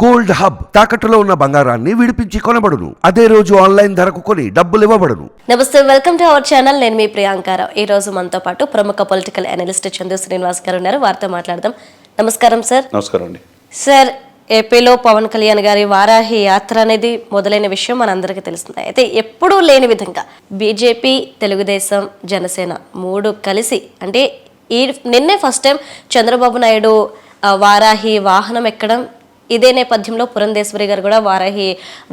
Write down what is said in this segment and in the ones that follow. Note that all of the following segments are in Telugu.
గోల్డ్ హబ్ తాకట్టులో ఉన్న బంగారాన్ని విడిపించి కొనబడును. అదే రోజు ఆన్లైన్ ధరకు కొని డబ్బులు ఇవ్వబడును. నమస్తే వెల్కమ్ టు అవర్ ఛానల్. నేను మీ ప్రియాంకారావు ఈ రోజు మనతో పాటు ప్రముఖ పొలిటికల్ అనలిస్ట్ చందు శ్రీనివాస్ గారు ఉన్నారు. వారితో మాట్లాడదాం. నమస్కారం సార్. నమస్కారం అండి. సార్ ఏపీలో పవన్ కళ్యాణ్ గారి వారాహి యాత్ర అనేది మొదలైన విషయం మనందరికీ తెలుస్తుంది. అయితే ఎప్పుడూ లేని విధంగా బీజేపీ తెలుగుదేశం జనసేన మూడు కలిసి అంటే ఈ నిన్నే ఫస్ట్ టైం చంద్రబాబు నాయుడు వారాహి వాహనం ఎక్కడం ఇదే నేపథ్యంలో పురంధేశ్వరి గారు కూడా వారాహి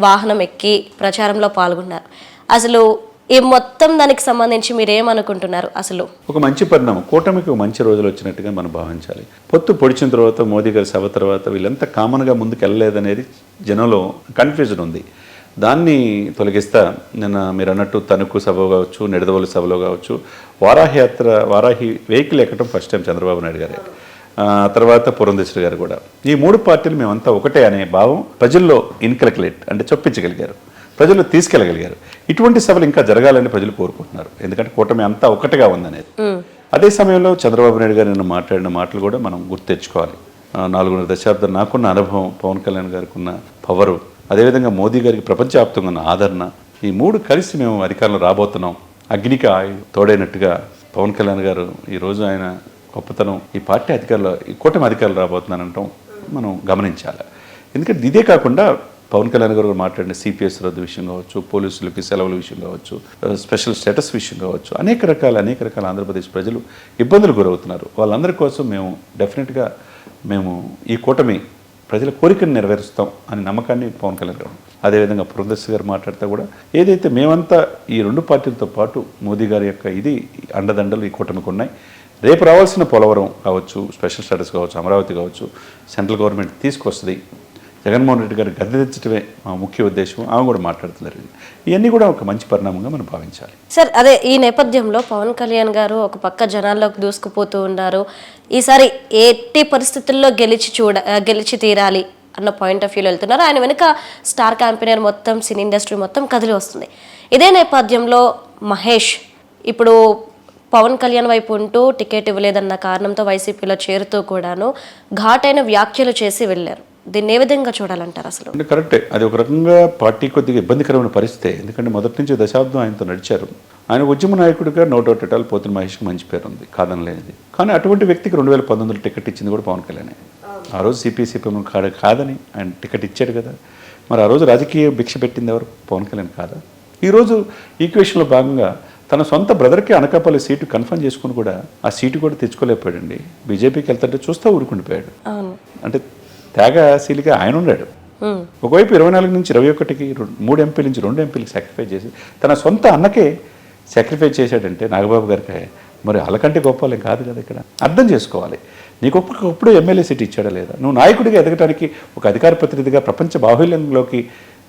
వాహనం ఎక్కి ప్రచారంలో పాల్గొన్నారు. అసలు ఈ మొత్తం దానికి సంబంధించి మీరేమనుకుంటున్నారు అసలు? ఒక మంచి పరిణామం కూటమికి మంచి రోజులు వచ్చినట్టుగా మనం భావించాలి. పొత్తు పొడిచిన తర్వాత మోదీ గారి సభ తర్వాత వీళ్ళంతా కామన్గా ముందుకు వెళ్ళలేదనేది జనంలో కన్ఫ్యూజన్ ఉంది. దాన్ని తొలగిస్తా నిన్న మీరు అన్నట్టు తణుకు సభ కావచ్చు నిడదవోలు సభలో కావచ్చు వారాహి యాత్ర వారాహి వెహికల్ ఎక్కడం ఫస్ట్ టైం చంద్రబాబు నాయుడు గారే. తర్వాత పురంధేశ్వరి గారు కూడా. ఈ మూడు పార్టీలు మేమంతా ఒకటే అనే భావం ప్రజల్లో ఇన్కలకులేట్ అంటే చొప్పించగలిగారు. ప్రజలు తీసుకెళ్ళగలిగారు. ఇటువంటి సభలు ఇంకా జరగాలని ప్రజలు కోరుకుంటున్నారు. ఎందుకంటే కూటమి అంతా ఒకటిగా ఉందనేది. అదే సమయంలో చంద్రబాబు నాయుడు గారు నిన్న మాట్లాడిన మాటలు కూడా మనం గుర్తు తెచ్చుకోవాలి. ఆ, నాలుగున్నర దశాబ్దం నాకున్న అనుభవం పవన్ కళ్యాణ్ గారికి ఉన్న పవరు అదేవిధంగా మోదీ గారికి ప్రపంచవ్యాప్తంగా ఉన్న ఆదరణ ఈ మూడు కలిసి మేము అధికారంలో రాబోతున్నాం. అగ్నికి తోడైనట్టుగా పవన్ కళ్యాణ్ గారు ఈరోజు ఆయన గొప్పతనం. ఈ పార్టీ అధికారులు ఈ కూటమి అధికారులు రాబోతున్నానంటాం మనం గమనించాలి. ఎందుకంటే ఇదే కాకుండా పవన్ కళ్యాణ్ గారు మాట్లాడిన సిపిఎస్ రద్దు విషయం కావచ్చు పోలీసులకి సెలవుల విషయం కావచ్చు స్పెషల్ స్టేటస్ విషయం కావచ్చు అనేక రకాల అనేక రకాల ఆంధ్రప్రదేశ్ ప్రజలు ఇబ్బందులు గురవుతున్నారు. వాళ్ళందరి కోసం మేము డెఫినెట్గా మేము ఈ కూటమి ప్రజల కోరికను నెరవేరుస్తాం అనే నమ్మకాన్ని పవన్ కళ్యాణ్ గారు అదేవిధంగా పురంధేశ్వరి గారు మాట్లాడితే కూడా ఏదైతే మేమంతా ఈ రెండు పార్టీలతో పాటు మోదీ గారి యొక్క ఇది అండదండలు ఈ కూటమికి ఉన్నాయి రేపు రావాల్సిన పోలవరం కావచ్చు స్పెషల్ స్టేటస్ కావచ్చు అమరావతి కావచ్చు సెంట్రల్ గవర్నమెంట్ తీసుకొస్తుంది. జగన్మోహన్ రెడ్డి గారు గద్దె తెచ్చడమే మా ముఖ్య ఉద్దేశం. ఆమె కూడా మాట్లాడుతున్నారు. ఇవన్నీ కూడా ఒక మంచి పరిణామంగా మనం భావించాలి. సార్ అదే ఈ నేపథ్యంలో పవన్ కళ్యాణ్ గారు ఒక పక్క జనాల్లోకి దూసుకుపోతూ ఉన్నారు. ఈసారి ఎట్టి పరిస్థితుల్లో గెలిచి చూడ గెలిచి తీరాలి అన్న పాయింట్ ఆఫ్ వ్యూలో వెళ్తున్నారు. ఆయన వెనుక స్టార్ క్యాంపెయినర్ మొత్తం సినీ ఇండస్ట్రీ మొత్తం కదిలి వస్తుంది. ఇదే నేపథ్యంలో మహేష్ ఇప్పుడు పవన్ కళ్యాణ్ వైపు ఉంటూ టికెట్ ఇవ్వలేదన్న కారణంతో వైసీపీలో చేరుతూ కూడాను ఘాటైన వ్యాఖ్యలు చేసి వెళ్ళారు. దీన్ని ఏ విధంగా చూడాలంటారు అసలు? అంటే కరెక్టే. అది ఒక రకంగా పార్టీ కొద్దిగా ఇబ్బందికరమైన పరిస్థితే. ఎందుకంటే మొదటి నుంచి దశాబ్దం ఆయనతో నడిచారు. ఆయన ఉద్యమ నాయకుడిగా నో డౌట్ ఎటాల్ పోతున్న మహేష్కి మంచి పేరు ఉంది కాదనలేనిది కానీ అటువంటి వ్యక్తికి రెండు వేల పంతొమ్మిదిలో టికెట్ ఇచ్చింది కూడా పవన్ కళ్యాణ్. ఆ రోజు సిపిసిపి కాడ కాదని ఆయన టికెట్ ఇచ్చాడు కదా. మరి ఆ రోజు రాజకీయ భిక్ష పెట్టింది ఎవరు? పవన్ కళ్యాణ్ కాదా? ఈరోజు ఈక్వేషన్లో భాగంగా తన సొంత బ్రదర్కి అనకాపల్లి సీటు కన్ఫర్మ్ చేసుకుని కూడా ఆ సీటు కూడా తెచ్చుకోలేకపోయాడండి. బీజేపీకి వెళ్తుంటే చూస్తూ ఊరుకుండిపోయాడు. అంటే త్యాగశీలిగా ఆయన ఉన్నాడు. ఒకవైపు ఇరవై నాలుగు నుంచి ఇరవై ఒకటికి మూడు ఎంపీల నుంచి రెండు ఎంపీలకు సాక్రిఫైస్ చేసి తన సొంత అన్నకే సాక్రిఫైస్ చేశాడంటే నాగబాబు గారికి మరి వాళ్ళకంటే గొప్ప కాదు కదా ఇక్కడ. అర్థం చేసుకోవాలి. నీకు ఒక్కొక్కప్పుడు ఎమ్మెల్యే సీట్ ఇచ్చాడా లేదా? నువ్వు నాయకుడిగా ఎదగటానికి ఒక అధికార ప్రతినిధిగా ప్రపంచ బాహుల్యంలోకి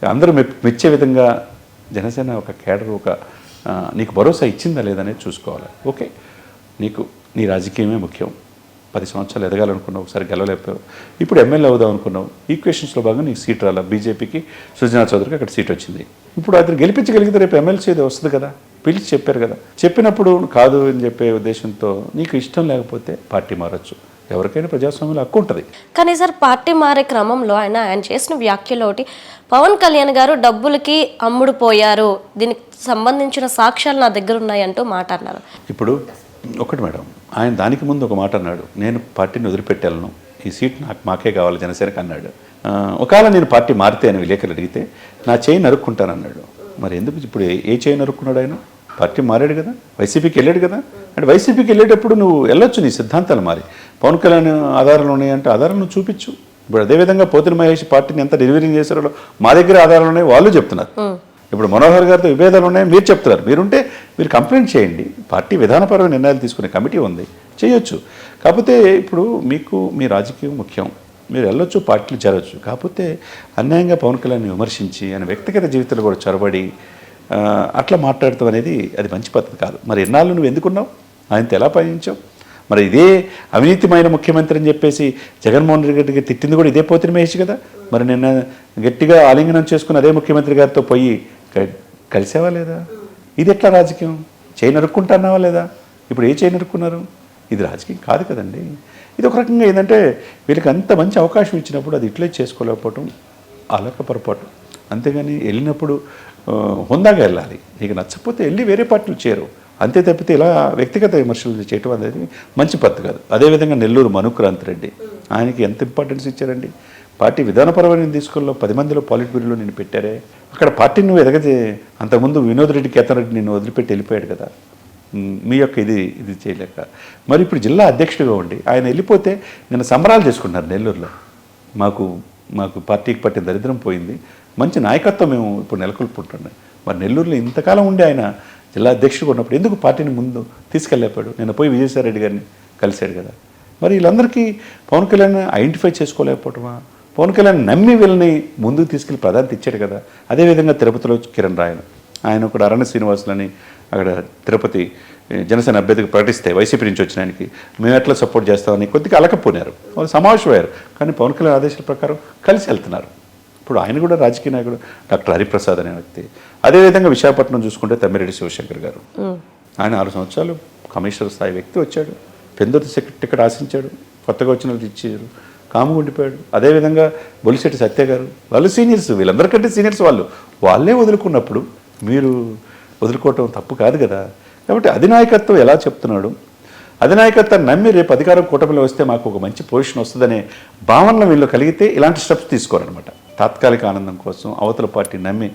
అందరూ మె- మెచ్చే విధంగా జనసేన ఒక కేడర్ ఒక నీకు భరోసా ఇచ్చిందా లేదనేది చూసుకోవాలి. ఓకే? నీకు నీ రాజకీయమే ముఖ్యం. పది సంవత్సరాలు ఎదగాలనుకున్నావు ఒకసారి గెలవలేకపోయావు. ఇప్పుడు ఎమ్మెల్యే అవుదాం అనుకున్నావు. ఈక్వేషన్స్లో భాగంగా నీకు సీట్ రాలా. బీజేపీకి సుజనా చౌదరికి అక్కడ సీట్ వచ్చింది. ఇప్పుడు అతను గెలిపించగలిగితే రేపు ఎమ్మెల్సీ ఏదో వస్తుంది కదా. పిలిచి చెప్పారు కదా. చెప్పినప్పుడు కాదు అని చెప్పే ఉద్దేశంతో నీకు ఇష్టం లేకపోతే పార్టీ మారచ్చు. ఎవరికైనా ప్రజాస్వామ్యంలో హక్కు ఉంటుంది. కానీ సార్ పార్టీ మారే క్రమంలో ఆయన ఆయన చేసిన వ్యాఖ్యలు ఒకటి పవన్ కళ్యాణ్ గారు డబ్బులకి అమ్ముడు పోయారు దీనికి సంబంధించిన సాక్ష్యాలు నా దగ్గర ఉన్నాయంటూ మాట అన్నారు ఇప్పుడు ఒకటి మేడం ఆయన దానికి ముందు ఒక మాట అన్నాడు నేను పార్టీని వదిలిపెట్టాలను ఈ సీట్ నాకు మాకే కావాలి జనసేనకి అన్నాడు. ఒకవేళ నేను పార్టీ మారితే అని విలేకరులు అడిగితే నా చేయి నరుక్కుంటానన్నాడు మరి ఎందుకు ఇప్పుడు ఏ- ఏ చేయి నరుక్కున్నాడు ఆయన? పార్టీ మారాడు కదా వైసీపీకి వెళ్ళాడు కదా. అంటే వైసీపీకి వెళ్ళేటప్పుడు నువ్వు వెళ్ళొచ్చు నీ సిద్ధాంతాలు మారి. పవన్ కళ్యాణ్ ఆధారాలు ఉన్నాయంటే ఆధారాలు నువ్వు చూపించు. ఇప్పుడు అదేవిధంగా పోతిన మహేష్ పార్టీని ఎంత డెలివరీ చేశారో మా దగ్గర ఆధారాలు ఉన్నాయి వాళ్ళు చెప్తున్నారు. ఇప్పుడు మనోహర్ గారితో విభేదాలు ఉన్నాయి మీరు చెప్తున్నారు. మీరుంటే మీరు కంప్లైంట్ చేయండి. పార్టీ విధానపరమైన నిర్ణయాలు తీసుకునే కమిటీ ఉంది. చేయొచ్చు. కాకపోతే ఇప్పుడు మీకు మీ రాజకీయం ముఖ్యం. మీరు వెళ్ళొచ్చు పార్టీలు చేరొచ్చు. కాకపోతే అన్యాయంగా పవన్ కళ్యాణ్ విమర్శించి ఆయన వ్యక్తిగత జీవితంలో కూడా చొరబడి అట్లా మాట్లాడటం అనేది అది మంచి పద్ధతి కాదు. మరి ఎన్నాళ్ళు నువ్వు ఎందుకున్నావు? ఆయనతో ఎలా పయనించావు? మరి ఇదే అవినీతిమైన ముఖ్యమంత్రి అని చెప్పేసి జగన్మోహన్ రెడ్డికి తిట్టింది కూడా ఇదే పోతిన మహేష్ కదా. మరి నిన్న గట్టిగా ఆలింగనం చేసుకుని అదే ముఖ్యమంత్రి గారితో పోయి క- కలిసావా లేదా? ఇది ఎట్లా రాజకీయం? చేయి నరుక్కుంటున్నావా లేదా? ఇప్పుడు ఏ చేయి నరుక్కున్నారు? ఇది రాజకీయం కాదు కదండి. ఇది ఒక రకంగా ఏంటంటే వీళ్ళకి అంత మంచి అవకాశం ఇచ్చినప్పుడు అది ఇట్లే చేసుకోలేకపోవటం అలక పొరపాటు. అంతేగాని వెళ్ళినప్పుడు హుందాగా వెళ్ళాలి. నీకు నచ్చకపోతే వెళ్ళి వేరే పార్టీలు చేరు. అంతే తప్పితే ఇలా వ్యక్తిగత విమర్శలు చేయటం అనేది మంచి పద్ధతి కాదు. అదేవిధంగా నెల్లూరు మనుక్రాంత్ రెడ్డి ఆయనకి ఎంత ఇంపార్టెన్స్ ఇచ్చారండి? పార్టీ విధానపరమైన తీసుకుల్లో పది మందిలో పాలిట్ బ్యూరోలో నేను పెట్టారే. అక్కడ పార్టీని నువ్వు ఎదగదే అంతకుముందు వినోద్ రెడ్డి కేతన్ రెడ్డి నిన్ను వదిలిపెట్టి వెళ్ళిపోయాడు కదా. మీ యొక్క ఇది ఇది చేయలేక. మరి ఇప్పుడు జిల్లా అధ్యక్షుడిగా ఉండి ఆయన వెళ్ళిపోతే నిన్న సంబరాలు చేసుకున్నారు నెల్లూరులో. మాకు మాకు పార్టీకి పట్టిన దరిద్రం పోయింది. మంచి నాయకత్వం మేము ఇప్పుడు నెలకొల్పుకుంటున్నాం. మరి నెల్లూరులో ఇంతకాలం ఉండి ఆయన జిల్లా అధ్యక్షుడు ఉన్నప్పుడు ఎందుకు పార్టీని ముందు తీసుకెళ్ళలేపాడు? నేను పోయి విజయసాయిరెడ్డి గారిని కలిశాడు కదా. మరి వీళ్ళందరికీ పవన్ కళ్యాణ్ ఐడెంటిఫై చేసుకోలేకపోవటమా? పవన్ కళ్యాణ్ నమ్మి వీళ్ళని ముందుకు తీసుకెళ్ళి ప్రాధాన్యత ఇచ్చాడు కదా. అదేవిధంగా తిరుపతిలో కిరణ్ రాయను. ఆయన కూడా అరణ్య శ్రీనివాసులని అక్కడ తిరుపతి జనసేన అభ్యర్థికి ప్రకటిస్తే వైసీపీ నుంచి వచ్చిన ఆయనకి మేము ఎట్లా సపోర్ట్ చేస్తామని కొద్దిగా అలకపోయినారు వాళ్ళు సమావేశమయ్యారు. కానీ పవన్ కళ్యాణ్ ఆదేశాల ప్రకారం కలిసి వెళ్తున్నారు. ఇప్పుడు ఆయన కూడా రాజకీయ నాయకుడు డాక్టర్ హరిప్రసాద్ అనే వ్యక్తి. అదేవిధంగా విశాఖపట్నం చూసుకుంటే తమ్మిరెడ్డి శివశంకర్ గారు. ఆయన ఆరు సంవత్సరాలు కమిషనర్ స్థాయి వ్యక్తి వచ్చాడు. పెందుర్తి టికెట్ ఆశించాడు కొత్తగా వచ్చిన వాళ్ళకి ఇచ్చారు. కాము ఉండిపోయాడు. అదేవిధంగా బొలిశెట్టి సత్య గారు. వాళ్ళు సీనియర్స్ వీళ్ళందరికంటే సీనియర్స్ వాళ్ళు. వాళ్ళే వదులుకున్నప్పుడు మీరు వదులుకోవటం తప్పు కాదు కదా. కాబట్టి అధినాయకత్వం ఎలా చెప్తున్నాడు? అధినాయకత్వం నమ్మి రేపు అధికారం కూటమిలో వస్తే మాకు ఒక మంచి పొజిషన్ వస్తుందనే భావనలు వీళ్ళు కలిగితే ఇలాంటి స్టెప్స్ తీసుకోరనమాట తాత్కాలిక ఆనందం కోసం అవతల పార్టీ నమ్మి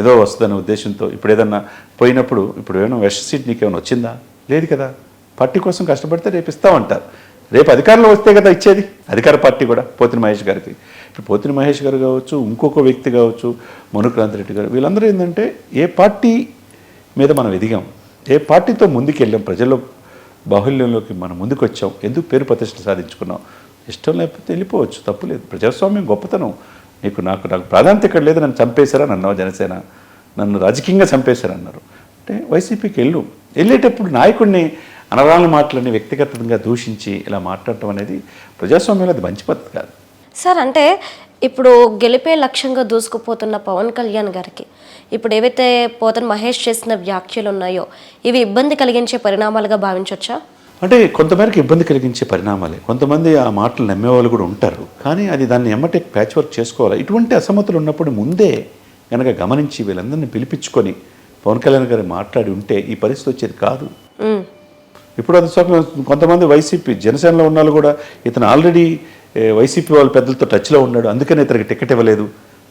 ఏదో వస్తుందనే ఉద్దేశంతో ఇప్పుడు ఏదన్నా పోయినప్పుడు ఇప్పుడు ఏమైనా వెస్ట్ సీట్ నీకు ఏమైనా వచ్చిందా? లేదు కదా. పార్టీ కోసం కష్టపడితే రేపు ఇస్తామంటారు. రేపు అధికారంలో వస్తే కదా ఇచ్చేది? అధికార పార్టీ కూడా పోతిన మహేష్ గారికి. ఇప్పుడు పోతిన మహేష్ గారు కావచ్చు ఇంకొక వ్యక్తి కావచ్చు మనుక్రాంతిరెడ్డి గారు వీళ్ళందరూ ఏంటంటే ఏ పార్టీ మీద మనం ఎదిగాం ఏ పార్టీతో ముందుకెళ్ళాం ప్రజల్లో బాహుల్యంలోకి మనం ముందుకు వచ్చాం ఎందుకు పేరు ప్రతిష్ట సాధించుకున్నాం? ఇష్టం లేకపోతే వెళ్ళిపోవచ్చు తప్పు లేదు. ప్రజాస్వామ్యం గొప్పతనం. నీకు నాకు నాకు ప్రాధాన్యత ఇక్కడ లేదు నన్ను చంపేశారని అన్నావు జనసేన. నన్ను రాజకీయంగా చంపేశారన్నారు అంటే వైసీపీకి వెళ్ళు. వెళ్ళేటప్పుడు నాయకుడిని అనరాని మాటలని వ్యక్తిగతంగా దూషించి ఇలా మాట్లాడటం అనేది ప్రజాస్వామ్యంలో అది మంచి పద్ధతి కాదు. సార్ అంటే ఇప్పుడు గెలిపే లక్ష్యంగా దూసుకుపోతున్న పవన్ కళ్యాణ్ గారికి ఇప్పుడు ఏవైతే పోతన్ మహేష్ చేసిన వ్యాఖ్యలు ఉన్నాయో ఇవి ఇబ్బంది కలిగించే పరిణామాలుగా భావించవచ్చా అంటే కొంతమేరకు ఇబ్బంది కలిగించే పరిణామాలే. కొంతమంది ఆ మాటలు నమ్మేవాళ్ళు కూడా ఉంటారు. కానీ అది దాన్ని ఎమ్మటే ప్యాచ్ వర్క్ చేసుకోవాలి. ఇటువంటి అసమతులు ఉన్నప్పుడు ముందే కనుక గమనించి వీళ్ళందరినీ పిలిపించుకొని పవన్ కళ్యాణ్ గారు మాట్లాడి ఉంటే ఈ పరిస్థితి వచ్చేది కాదు. ఇప్పుడు అది కొంతమంది వైసీపీ జనసేనలో ఉన్న కూడా ఇతను ఆల్రెడీ వైసీపీ వాళ్ళ పెద్దలతో టచ్లో ఉన్నాడు. అందుకని ఇతనికి టికెట్ ఇవ్వలేదు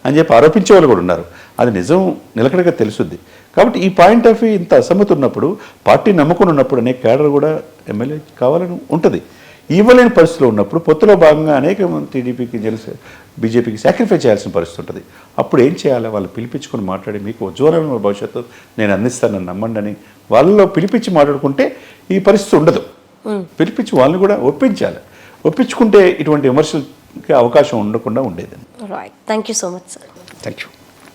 అని చెప్పి ఆరోపించే వాళ్ళు కూడా ఉన్నారు. అది నిజం నిలకడగా తెలుసుద్ది. కాబట్టి ఈ పాయింట్ ఆఫ్ వ్యూ ఇంత అసమ్మతి ఉన్నప్పుడు పార్టీ నమ్ముకుని ఉన్నప్పుడు అనేక కేడర్ కూడా ఎమ్మెల్యే కావాలని ఉంటుంది. ఇవ్వలేని పరిస్థితిలో ఉన్నప్పుడు పొత్తులో భాగంగా అనేక మంది టీడీపీకి జనసే బీజేపీకి సాక్రిఫై చేయాల్సిన పరిస్థితి ఉంటుంది. అప్పుడు ఏం చేయాలి? వాళ్ళు పిలిపించుకొని మాట్లాడి మీకు ఉజ్వలమైన భవిష్యత్తు నేను అందిస్తానని నమ్మండి అని వాళ్ళలో పిలిపించి మాట్లాడుకుంటే ఈ పరిస్థితి ఉండదు. పిలిపించి వాళ్ళని కూడా ఒప్పించాలి. ఒప్పించుకుంటే ఇటువంటి విమర్శలకి అవకాశం ఉండకుండా ఉండేది. Right thank you so much sir thank you